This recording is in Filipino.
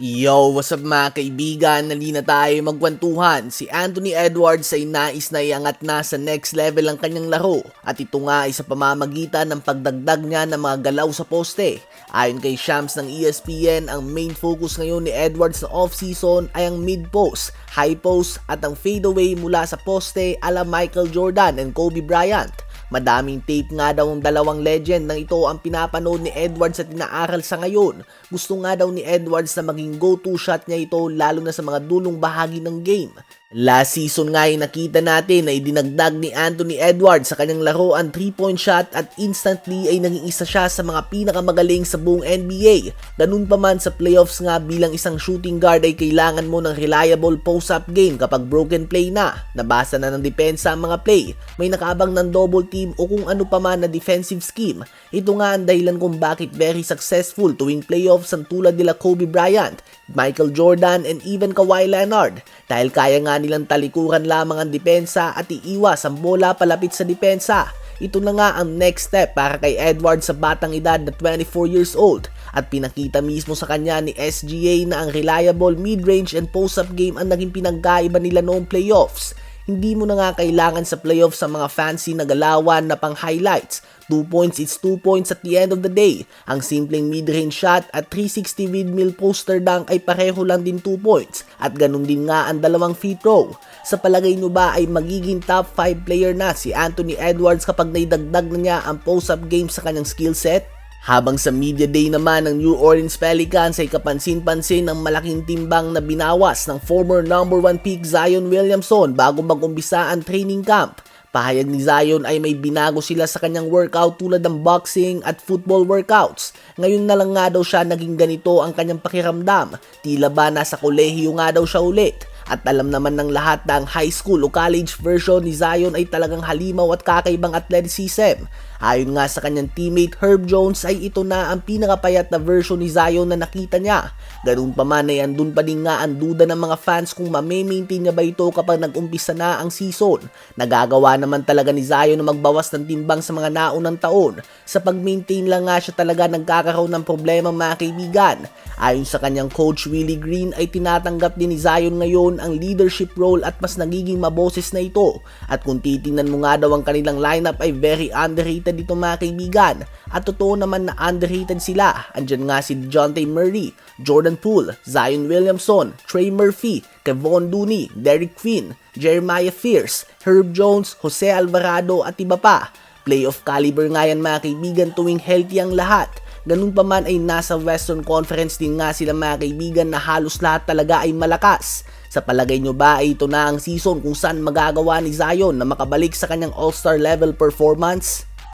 Yo, what's up mga kaibigan? Nali na tayo magkwentuhan. Si Anthony Edwards ay nais na iangat na sa next level ang kanyang laro at ito nga ay sa pamamagitan ng pagdagdag niya ng mga galaw sa poste. Ayon kay Shams ng ESPN, ang main focus ngayon ni Edwards na off-season ay ang mid-post, high post at ang fadeaway mula sa poste ala Michael Jordan and Kobe Bryant. Madaming tape nga daw ang dalawang legend nang ito ang pinapanood ni Edwards at inaaral sa ngayon. Gusto nga daw ni Edwards na maging go-to shot niya ito lalo na sa mga dulong bahagi ng game. Last season nga ay nakita natin na idinagdag ni Anthony Edwards sa kanyang laro ang 3-point shot at instantly ay naging isa siya sa mga pinakamagaling sa buong NBA. Ganun pa man sa playoffs nga bilang isang shooting guard ay kailangan mo ng reliable post-up game kapag broken play na. Nabasa na ng depensa ang mga play, may nakaabang ng double team o kung ano pa man na defensive scheme. Ito nga ang dahilan kung bakit very successful tuwing playoffs ang tulad nila Kobe Bryant, Michael Jordan and even Kawhi Leonard dahil kaya nga nilang talikuran lamang ang depensa at iiwas ang bola palapit sa depensa. Ito na nga ang next step para kay Edwards sa batang edad na 24 years old at pinakita mismo sa kanya ni SGA na ang reliable mid-range and post-up game ang naging pinagkaiba nila noong playoffs. Hindi mo na nga kailangan sa playoffs sa mga fancy na galawan na pang highlights. 2 points is 2 points at the end of the day. Ang simpleng mid-range shot at 360 windmill poster dunk ay pareho lang din 2 points. At ganun din nga ang dalawang free throw. Sa palagay nyo ba ay magiging top 5 player na si Anthony Edwards kapag naidagdag na niya ang post-up game sa kanyang skill set? Habang sa media day naman ng New Orleans Pelicans ay kapansin-pansin ang malaking timbang na binawas ng former number 1 pick Zion Williamson bago mag-umpisa ang training camp. Pahayag ni Zion ay may binago sila sa kanyang workout tulad ng boxing at football workouts. Ngayon na lang nga daw siya naging ganito ang kanyang pakiramdam. Tila ba nasa kolehiyo nga daw siya ulit. At alam naman ng lahat na ang high school o college version ni Zion ay talagang halimaw at kakaibang athleticism. Ayon nga sa kanyang teammate Herb Jones ay ito na ang pinakapayat na version ni Zion na nakita niya. Ganun pa man ay andun pa din nga ang duda ng mga fans kung mame-maintain niya ba ito kapag nag-umpisa na ang season. Nagagawa naman talaga ni Zion na magbawas ng timbang sa mga naunang taon. Sa pag-maintain lang nga siya talaga nagkakaroon ng problema mga kaibigan. Ayon sa kanyang coach Willie Green ay tinatanggap din ni Zion ngayon ang leadership role at mas nagiging maboses na ito. At kung titingnan mo nga daw ang kanilang lineup ay very underrated dito mga kaibigan. At totoo naman na underrated sila. Andyan nga si Dejounte Murray, Jordan Poole, Zion Williamson, Trey Murphy, Kevon Looney, Derek Quinn, Jeremiah Fierce, Herb Jones, Jose Alvarado at iba pa. Playoff caliber nga yan mga kaibigan tuwing healthy ang lahat. Ganun pa man ay nasa Western Conference din nga sila mga kaibigan na halos lahat talaga ay malakas. Sa palagay nyo ba ay ito na ang season kung saan magagawa ni Zion na makabalik sa kanyang all-star level performance?